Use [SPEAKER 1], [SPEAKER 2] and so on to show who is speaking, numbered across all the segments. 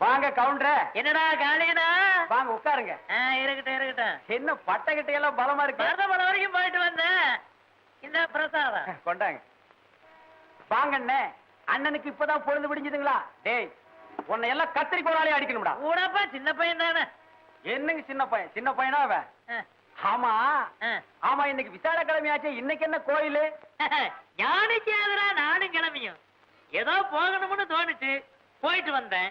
[SPEAKER 1] வாங்க கவுண்டர
[SPEAKER 2] என்னடா காளியனா
[SPEAKER 1] வாங்க உட்காருங்க.
[SPEAKER 2] இருக்கட்டும் இருக்கட்டும்.
[SPEAKER 1] என்ன பட்டகிட்ட எல்லாம் பலமா இருக்கு.
[SPEAKER 2] மருதமலை வரைக்கும் போயிட்டு வந்தேன். இந்த பிரசாதம்.
[SPEAKER 1] கொண்டாங்க. வாங்க அண்ணே அண்ணனுக்கு இப்பதான் பொழுது விடிஞ்சதுங்களா? டேய் உன்னை எல்லாம் கத்திரிக்கோளாலே அடிக்கணும்டா.
[SPEAKER 2] கூடப்பா சின்ன பையன் தானே.
[SPEAKER 1] என்னங்க சின்ன பையன்? சின்ன பையனா அவன்? ஆமா. ஆமா இன்னைக்கு விசால கிழமையாச்சே இன்னைக்கு என்ன கோயிலு?
[SPEAKER 2] யானைக்கு எதிரா நானும் கிளம்பியும் ஏதோ போகணும்னு தோணுச்சு. போயிட்டு வந்தேன்.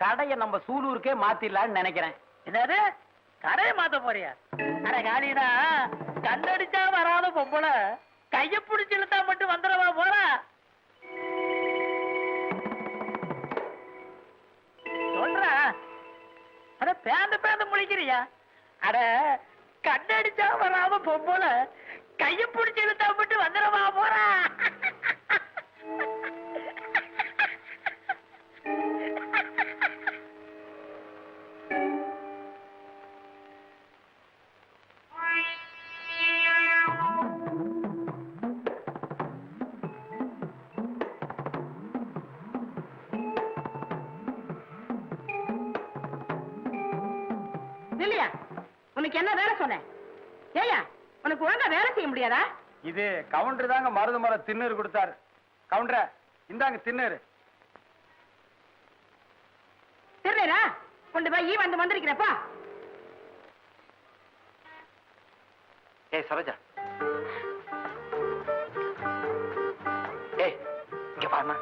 [SPEAKER 1] கடையை நம்ம சூலூருக்கே மாத்திடலாம்னு நினைக்கிறேன்.
[SPEAKER 2] என்னது? கடையை மாத்த போறியா? அட காளியனா கண்ணடிச்சா வராத பொம்பளை கைய பிடிச்சு இழுத்தா மட்டும் வந்துடவா போறா? சொல்றா. அட பேந்து பேந்து முழிக்கிறியா? அட கண்ணடிச்சா வராம பொம்பளை கைய பிடிச்சு இழுத்தா மட்டும் வந்துடவா போறா?
[SPEAKER 3] இல்லையா உனக்கு என்ன வேலை சொன்னேன் ஏயா உனக்கு ஒழுங்கா வேலை செய்ய முடியாதா?
[SPEAKER 1] இது கவுண்டர் தாங்க மருது மரம் திண்ணூறு கொடுத்தாரு. கவுண்டர இந்தாங்க திண்ணூறு
[SPEAKER 3] தெரியலா கொண்டு போய் வந்து வந்திருக்கிறப்பா
[SPEAKER 4] ஏய் சரோஜா. ஏய் இங்க பாருமா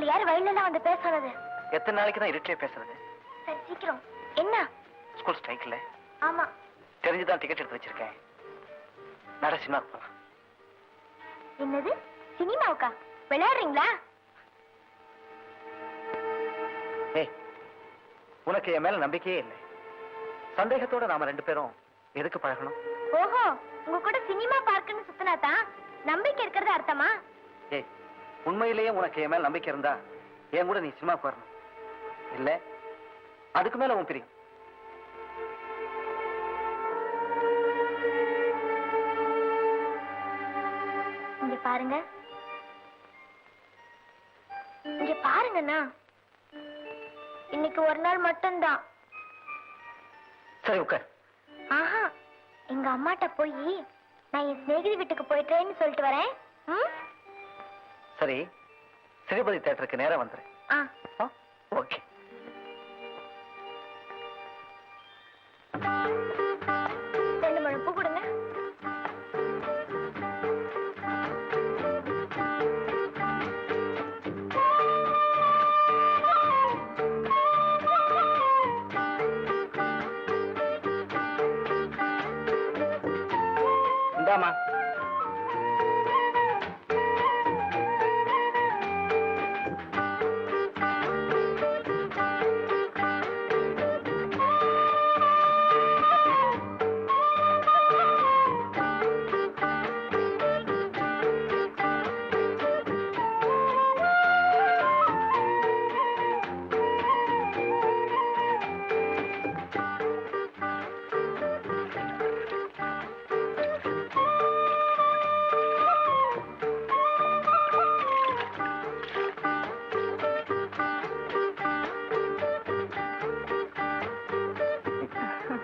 [SPEAKER 5] உங்களை யாரு வயல்ல வந்து பேச சொன்னது
[SPEAKER 4] எத்தனை நாளைக்கு தான் இருட்டிலே பேசுறது?
[SPEAKER 5] சரி சீக்கிரம். என்ன?
[SPEAKER 4] ஸ்கூல் ஸ்ட்ரைக்ல
[SPEAKER 5] ஆமா.
[SPEAKER 4] தெரிஞ்சுதான் டிக்கெட் எடுத்து வச்சிருக்கேன். நட சினிமாக்கு போலாம்.
[SPEAKER 5] என்னது? சினிமாவுக்கா? விளையாடுறீங்களா?
[SPEAKER 4] ஏய் உனக்கு என் மேல நம்பிக்கையே இல்லை. சந்தேகத்தோட நாம ரெண்டு பேரும் எதுக்கு பழகணும்?
[SPEAKER 5] ஓஹோ உங்க கூட சினிமா பார்க்குன்னு சுத்தினாதான் நம்பிக்கை இருக்கிறது அர்த்தமா?
[SPEAKER 4] உண்மையிலேயே உனக்கு என் மேல நம்பிக்கை இருந்தா என் கூட நீ சினிமாக்கு வரணும் இல்ல அதுக்கு மேல உன் பிரியும்.
[SPEAKER 5] இங்க பாருங்க. இங்க பாருங்கண்ணா. இன்னைக்கு ஒரு நாள் மட்டும்தான்.
[SPEAKER 4] சரி உட்கார்.
[SPEAKER 5] ஆஹா எங்க அம்மாட்ட போய் நான் என் சிநேகிதி வீட்டுக்கு போயிட்டேன்னு சொல்லிட்டு வரேன். ம்?
[SPEAKER 4] சரி சிறுபதி தேட்டருக்கு நேரா வந்துரு.
[SPEAKER 5] ஆ.
[SPEAKER 4] ஓகே.
[SPEAKER 5] ரெண்டு மணி பூ கொடுங்க.
[SPEAKER 1] இந்தாமா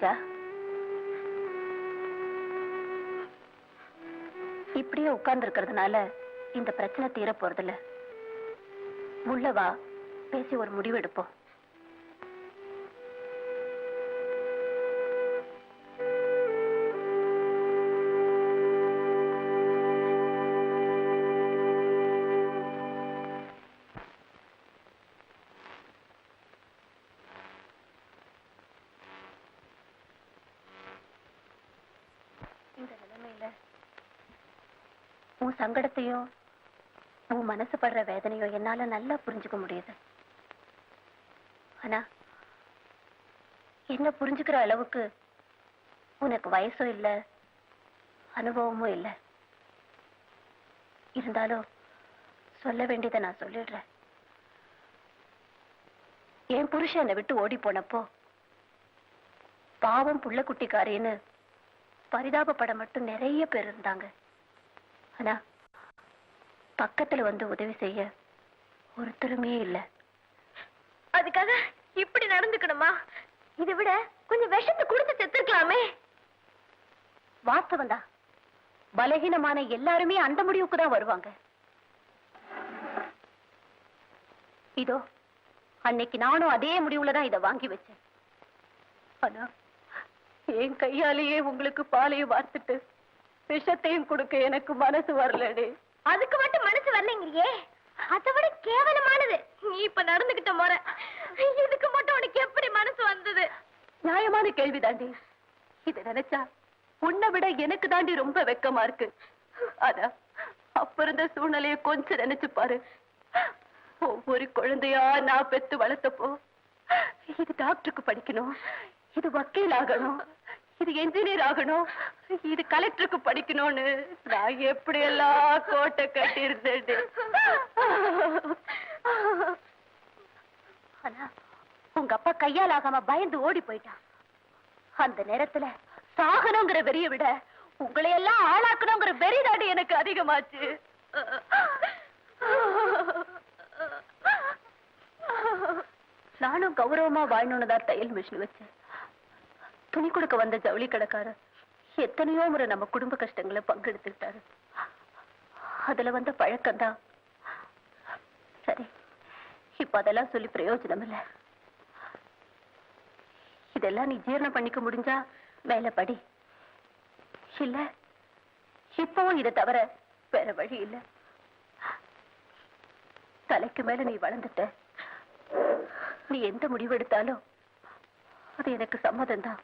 [SPEAKER 3] சரோஜா இப்படியே உட்கார்ந்து இருக்கிறதுனால இந்த பிரச்சனை தீர போறதில்ல உள்ள வா பேசி ஒரு முடிவு எடுப்போம். உன் சங்கடத்தையோ உன் மனசு படுற வேதனையும் என்னால நல்லா புரிஞ்சுக்க முடியுது. ஆனா என்ன புரிஞ்சுக்கிற அளவுக்கு உனக்கு வயசும் இல்ல அனுபவமும் இல்ல. இருந்தாலும் சொல்ல வேண்டியதை நான் சொல்லிடுறேன். என் புருஷன் என்னை விட்டு ஓடி போனப்போ பாவம் புள்ள குட்டிக்காரின்னு பரிதாபப்பட மட்டும் நிறைய பேர் இருந்தாங்க. ஆனா பக்கத்துல வந்து உதவி செய்ய ஒருத்தருமே இல்ல.
[SPEAKER 5] அதுக்காக இப்படி நடந்துக்கணுமா? இதை விட கொஞ்சம் விஷத்தை குடிச்சு செத்துருக்கலாமே.
[SPEAKER 3] வாஸ்தவம் தான் பலகீனமான எல்லாருமே அந்த முடிவுக்கு தான் வருவாங்க. இதோ அன்னைக்கு நானும் அதே முடிவுல தான் இதை வாங்கி வச்சேன். ஆனா என் கையாலேயே உங்களுக்கு பாலையும் வார்த்துட்டு விஷத்தையும் கொடுக்க எனக்கு மனசு வரலடி.
[SPEAKER 5] அதுக்கு மட்டும் மனசு வரலைங்கிறியே. அதை விட கேவலமானது. நீ இப்ப நடந்துகிட்ட முறை. இதுக்கு மட்டும் உனக்கு எப்படி மனசு வந்தது?
[SPEAKER 3] நியாயமான கேள்வி தாண்டி. இத நினைச்சா உன்னை விட எனக்கு தாண்டி ரொம்ப வெக்கமா இருக்கு. ஆனா அப்ப இருந்த சூழ்நிலைய கொஞ்சம் நினைச்சு பாரு. ஒவ்வொரு குழந்தையா நான் பெத்து வளர்த்தப்போ இது டாக்டருக்கு படிக்கணும். இது வக்கீல் ஆகணும் இது என்ஜினியர் ஆகணும். இது கலெக்டருக்கு படிக்கணும்னு. நான் எப்படி எல்லாம் கோட்டை கட்டி ஆனா உங்க அப்பா கையால் ஆகாம பயந்து ஓடி போயிட்டான். அந்த நேரத்துல சாகணுங்கிற வெறிய விட உங்களை எல்லாம் ஆளாக்கணுங்கிற வெறி தாண்டி எனக்கு அதிகமாச்சு. நானும் கௌரவமா வாழணும்னு தான் தையல் மிஷின் வச்சேன். துணி கொடுக்க வந்த ஜவுளி கடைக்காரர் எத்தனையோ முறை நம்ம குடும்ப கஷ்டங்களை பங்கெடுத்துக்கிட்டாரு. அதுல வந்த பழக்கம்தான். சரி இப்ப அதெல்லாம் சொல்லி பிரயோஜனம் இல்ல. இதெல்லாம் நீ ஜீரணம் பண்ணிக்க முடிஞ்சா மேல படி. இல்ல இப்பவும் இதை தவிர வேற வழி இல்ல. தலைக்கு மேல நீ வளர்ந்துட்ட. நீ எந்த முடிவு எடுத்தாலும் அது எனக்கு சம்மதம் தான்